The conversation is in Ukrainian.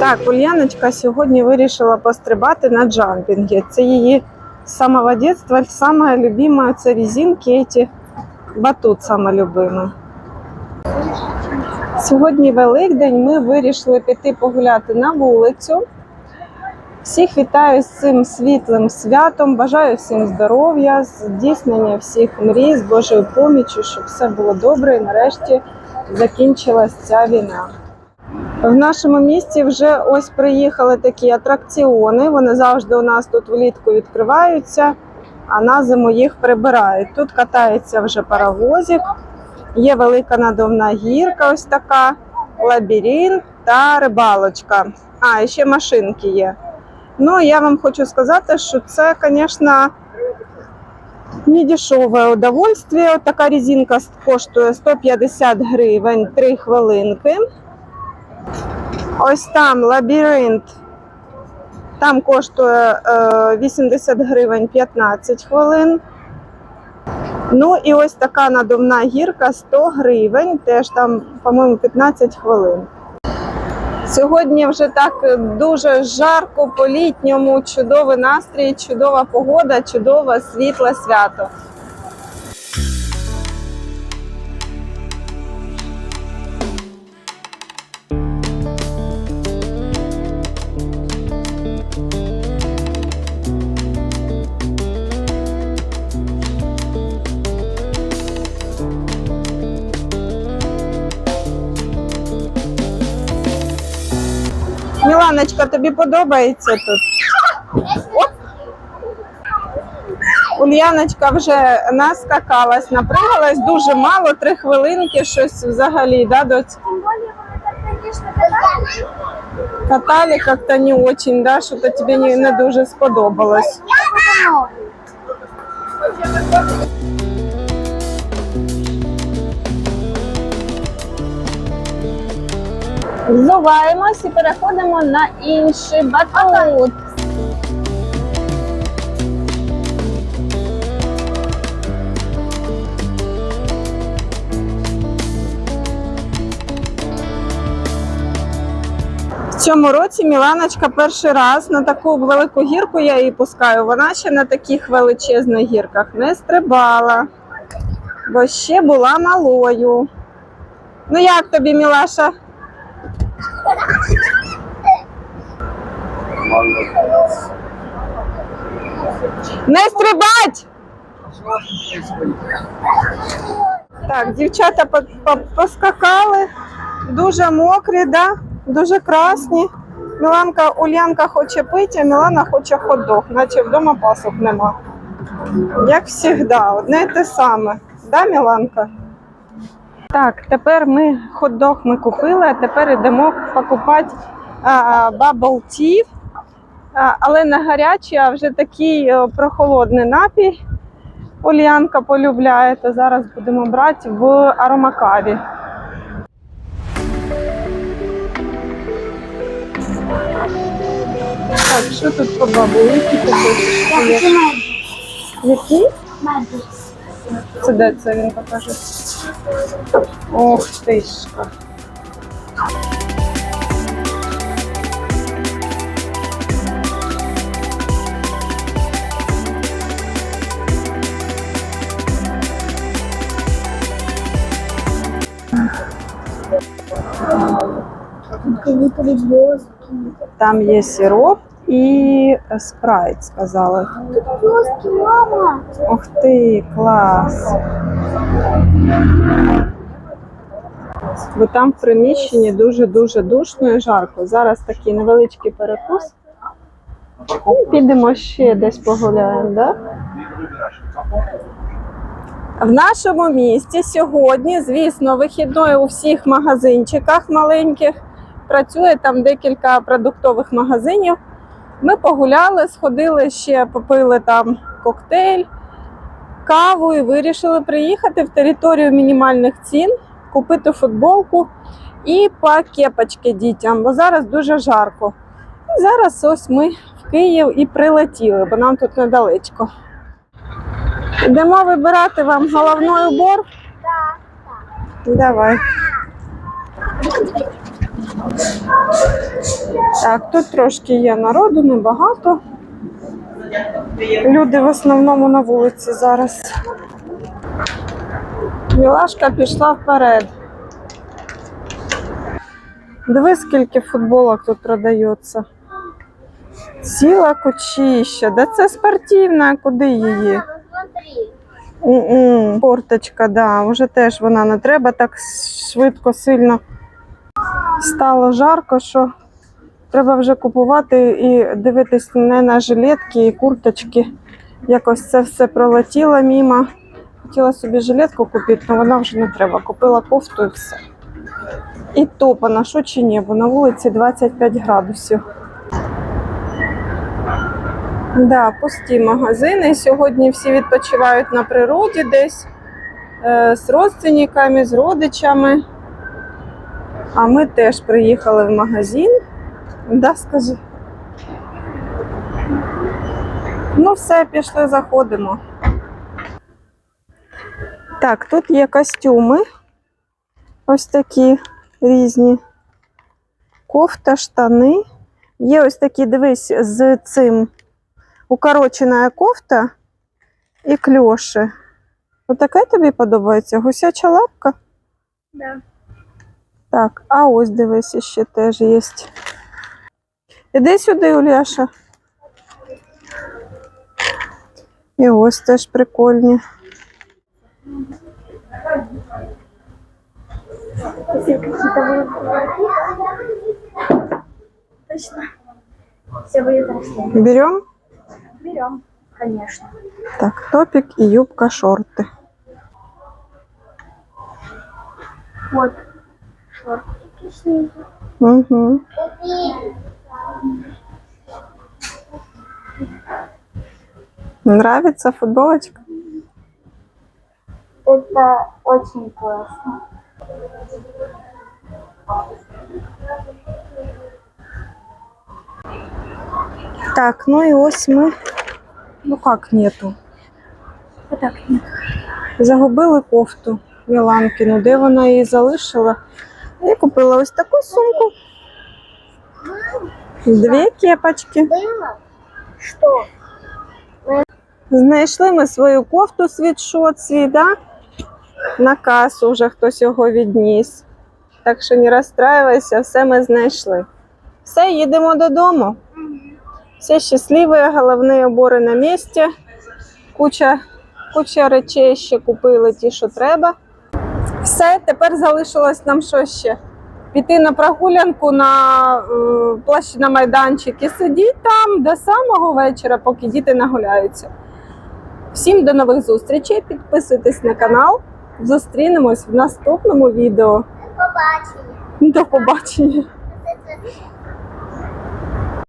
Так, Ульяночка сьогодні вирішила пострибати на джампінгі. Це її з самого дитинства саме любиме це резинки, ці батут саме любимий. Сьогодні Великдень ми вирішили піти погуляти на вулицю. Всіх вітаю з цим світлим святом. Бажаю всім здоров'я, здійснення всіх мрій з Божою поміччю, щоб все було добре і нарешті закінчилась ця війна. В нашому місті вже ось приїхали такі атракціони. Вони завжди у нас тут влітку відкриваються, а на зиму їх прибирають. Тут катається вже паровозик, є велика надувна гірка, ось така, лабіринт та рибалочка. А, і ще машинки є. Ну, я вам хочу сказати, що це, звісно, не дешеве удовольствие. От така резинка коштує 150 гривень 3 хвилинки. Ось там лабіринт. Там коштує е, 80 гривень 15 хвилин. Ну і ось така надувна гірка 100 гривень, теж там, по-моєму, 15 хвилин. Сьогодні вже так дуже жарко по-літньому, чудовий настрій, чудова погода, чудове світле свято. Міланочка, тобі подобається тут? Ульяночка вже наскакалась, напригалась дуже мало, три хвилинки, щось взагалі, да, доць? Катали как-то не очень, да, що-то тобі не, не дуже сподобалось. Взуваємось і переходимо на інший батут. В цьому році Міланочка перший раз на таку велику гірку я її пускаю. Вона ще на таких величезних гірках не стрибала, бо ще була малою. Ну як тобі, Мілаша? Не стрибать! Так, дівчата по- по- поскакали, дуже мокрі, да? дуже красні. Міланка, Ульянка хоче пити, а Мілана хоче хот-дог, наче вдома пасок нема. Як завжди, одне й те саме. Да, Міланка? Так, тепер ми хот-дог ми купили, а тепер йдемо покупати tea. А, але не гарячий, а вже такий прохолодний напій. Ульянка полюбляє, то зараз будемо брати в аромакаві. Так, що тут по бабу? Які ти Це де це він покаже? Ох ти ж. Там є сироп і спрайт, сказали. Тут звездки, мама. Ух ти, клас. Бо там в приміщенні дуже-дуже душно і жарко. Зараз такий невеличкий перекус. Підемо ще десь погуляємо, да? В нашому місті сьогодні, звісно, вихідної у всіх магазинчиках маленьких. Працює там декілька продуктових магазинів. Ми погуляли, сходили ще, попили там коктейль, каву і вирішили приїхати в територію мінімальних цін, купити футболку і по кепочки дітям, бо зараз дуже жарко. І зараз ось ми в Київ і прилетіли, бо нам тут недалечко. Йдемо вибирати вам головний убор. Да. Давай. Так, тут трошки є народу, небагато. Люди в основному на вулиці зараз. Мілашка пішла вперед. Диви, скільки футболок тут продається. Ціла кучища. Да це спортивна, куди її? Смотри. Корточка, да, вже теж вона не треба так швидко, сильно. Стало жарко, що треба вже купувати і дивитись не на жилетки і курточки. Якось це все пролетіло мімо. Хотіла собі жилетку купити, але вона вже не треба. Купила кофту і все. І то поношу чи ні, бо на вулиці 25 градусів. Да, пусті магазини. Сьогодні всі відпочивають на природі десь е, з родственниками, з родичами. А ми теж приїхали в магазин. Да, скажи. Ну, все, пішли, заходимо. Так, тут є костюми. Ось такі різні. Кофта, штани. Є ось такі, дивись, з цим укорочена кофта і кльоші. Отаке тобі подобається? Гусяча лапка? Да. Так, а ось дивись, ще теж є. Іди сюди, Уляша. І ось теж прикольні. Если какие-то будут Точно. Все будет растение. Берем? Берем, конечно. Так, топик і юбка, шорти. Вот. Угу. Нравится футболочка? Это очень классно. Так, ну і ось ми. Ну як нету? Вот так нет. Загубили кофту Міланкину. Де вона її залишила? Я купила ось таку сумку. Дві кепочки. Что? Знайшли ми свою кофту світшот свій, да? На касу вже хтось його відніс. Так що не розстраювайся, все ми знайшли. Все, їдемо додому. Всі щасливі, головні обори на місці. Куча, куча речей ще купили ті, що треба. Все, тепер залишилось нам що ще? Піти на прогулянку на е, площі на майданчик і сидіти там до самого вечора, поки діти нагуляються. Всім до нових зустрічей. Підписуйтесь на канал. Зустрінемось в наступному відео. До Побачення. До побачення.